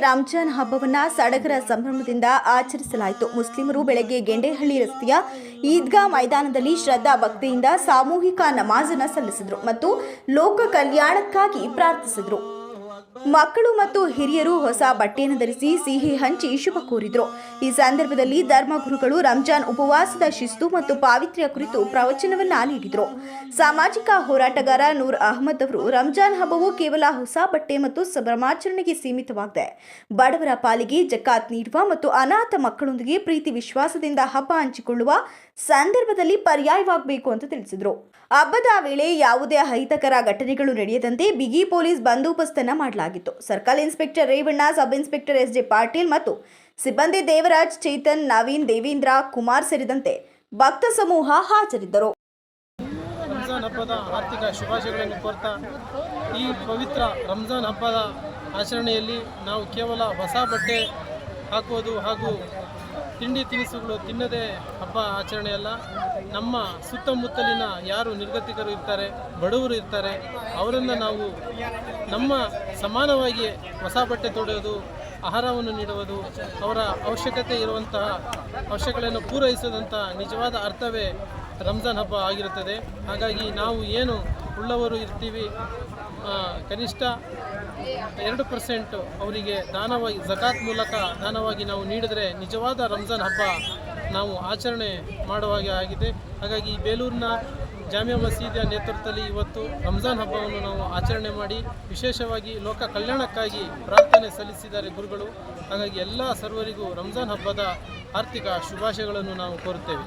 ರಂಜಾನ್ ಹಬ್ಬವನ್ನ ಸಡಗರ ಸಂಭ್ರಮದಿಂದ ಆಚರಿಸಲಾಯಿತು. ಮುಸ್ಲಿಮರು ಬೆಳಗ್ಗೆ ಗೆಂಡೇಹಳ್ಳಿ ರಸ್ತೆಯ ಈದ್ಗಾ ಮೈದಾನದಲ್ಲಿ ಶ್ರದ್ಧಾ ಭಕ್ತಿಯಿಂದ ಸಾಮೂಹಿಕ ನಮಾಜನ್ನ ಸಲ್ಲಿಸಿದರು ಮತ್ತು ಲೋಕ ಕಲ್ಯಾಣಕ್ಕಾಗಿ ಪ್ರಾರ್ಥಿಸಿದರು. ಮಕ್ಕಳು ಮತ್ತು ಹಿರಿಯರು ಹೊಸ ಬಟ್ಟೆಯನ್ನು ಧರಿಸಿ ಸಿಹಿ ಹಂಚಿ ಶುಭ ಕೋರಿದ್ರು. ಈ ಸಂದರ್ಭದಲ್ಲಿ ಧರ್ಮಗುರುಗಳು ರಂಜಾನ್ ಉಪವಾಸದ ಶಿಸ್ತು ಮತ್ತು ಪಾವಿತ್ರ್ಯ ಕುರಿತು ಪ್ರವಚನವನ್ನ ನೀಡಿದರು. ಸಾಮಾಜಿಕ ಹೋರಾಟಗಾರ ನೂರ್ ಅಹಮದ್ ಅವರು, ರಂಜಾನ್ ಹಬ್ಬವು ಕೇವಲ ಹೊಸ ಬಟ್ಟೆ ಮತ್ತು ಸಂಭ್ರಮಾಚರಣೆಗೆ ಸೀಮಿತವಾಗಿದೆ. ಬಡವರ ಪಾಲಿಗೆ ಜಕಾತ್ ನೀಡುವ ಮತ್ತು ಅನಾಥ ಮಕ್ಕಳೊಂದಿಗೆ ಪ್ರೀತಿ ವಿಶ್ವಾಸದಿಂದ ಹಬ್ಬ ಹಂಚಿಕೊಳ್ಳುವ ಸಂದರ್ಭದಲ್ಲಿ ಪರ್ಯಾಯವಾಗಬೇಕು ಅಂತ ತಿಳಿಸಿದರು. ಹಬ್ಬದ ವೇಳೆ ಯಾವುದೇ ಅಹಿತಕರ ಘಟನೆಗಳು ನಡೆಯದಂತೆ ಬಿಗಿ ಪೊಲೀಸ್ ಬಂದೋಬಸ್ತನ್ನ ಮಾಡಲಾಗಿತ್ತು circle inspector Revanna, sub inspector S J Patil ಮತ್ತು ಸಿಬ್ಬಂದಿ ದೇವರಾಜ್, ಚೇತನ್, ನವೀನ್, ದೇವೇಂದ್ರ, ಕುಮಾರ್ ಸೇರಿದಂತೆ ಭಕ್ತ ಸಮೂಹ ಹಾಜರಿದ್ದರು. ರಂಜಾನ್ ಹಬ್ಬದ ಆರ್ಥಿಕ ಶುಭಾಶಯಗಳನ್ನು ಕೋರ್ತಾ ಈ ಪವಿತ್ರ ರಂಜಾನ್ ಹಬ್ಬದ ಆಚರಣೆಯಲ್ಲಿ ನಾವು ಕೇವಲ ಹೊಸ ಬಟ್ಟೆ ಹಾಕುವುದು ಹಾಗೂ ತಿಂಡಿ ತಿನಿಸುಗಳು ತಿನ್ನದೇ ಹಬ್ಬ ಆಚರಣೆ ಅಲ್ಲ. ನಮ್ಮ ಸುತ್ತಮುತ್ತಲಿನ ಯಾರು ನಿರ್ಗತಿಕರು ಇರ್ತಾರೆ, ಬಡವರು ಇರ್ತಾರೆ, ಅವರನ್ನು ನಾವು ನಮ್ಮ ಸಮಾನವಾಗಿ ಹೊಸ ಬಟ್ಟೆ ತೊಡೆಯೋದು ಆಹಾರವನ್ನು ನೀಡುವುದು, ಅವರ ಅವಶ್ಯಕತೆ ಇರುವಂತಹ ಅವಶ್ಯಕತೆಯನ್ನು ಪೂರೈಸದಂಥ ನಿಜವಾದ ಅರ್ಥವೇ ರಂಜಾನ್ ಹಬ್ಬ ಆಗಿರುತ್ತದೆ. ಹಾಗಾಗಿ ನಾವು ಏನು ಉಳ್ಳವರು ಇರ್ತೀವಿ. ಕನಿಷ್ಠ ಎರಡು ಪರ್ಸೆಂಟ್ ಅವರಿಗೆ ದಾನವಾಗಿ, ಜಕಾತ್ ಮೂಲಕ ದಾನವಾಗಿ ನಾವು ನೀಡಿದರೆ ನಿಜವಾದ ರಂಜಾನ್ ಹಬ್ಬ ನಾವು ಆಚರಣೆ ಮಾಡುವ ಹಾಗೆ ಆಗಿದೆ. ಹಾಗಾಗಿ ಬೇಲೂರಿನ ಜಾಮಿಯಾ ಮಸೀದಿಯ ನೇತೃತ್ವದಲ್ಲಿ ಇವತ್ತು ರಂಜಾನ್ ಹಬ್ಬವನ್ನು ನಾವು ಆಚರಣೆ ಮಾಡಿ ವಿಶೇಷವಾಗಿ ಲೋಕ ಕಲ್ಯಾಣಕ್ಕಾಗಿ ಪ್ರಾರ್ಥನೆ ಸಲ್ಲಿಸಿದ್ದಾರೆ ಗುರುಗಳು. ಹಾಗಾಗಿ ಎಲ್ಲ ಸರ್ವರಿಗೂ ರಂಜಾನ್ ಹಬ್ಬದ ಆರ್ಥಿಕ ಶುಭಾಶಯಗಳನ್ನು ನಾವು ಕೋರುತ್ತೇವೆ.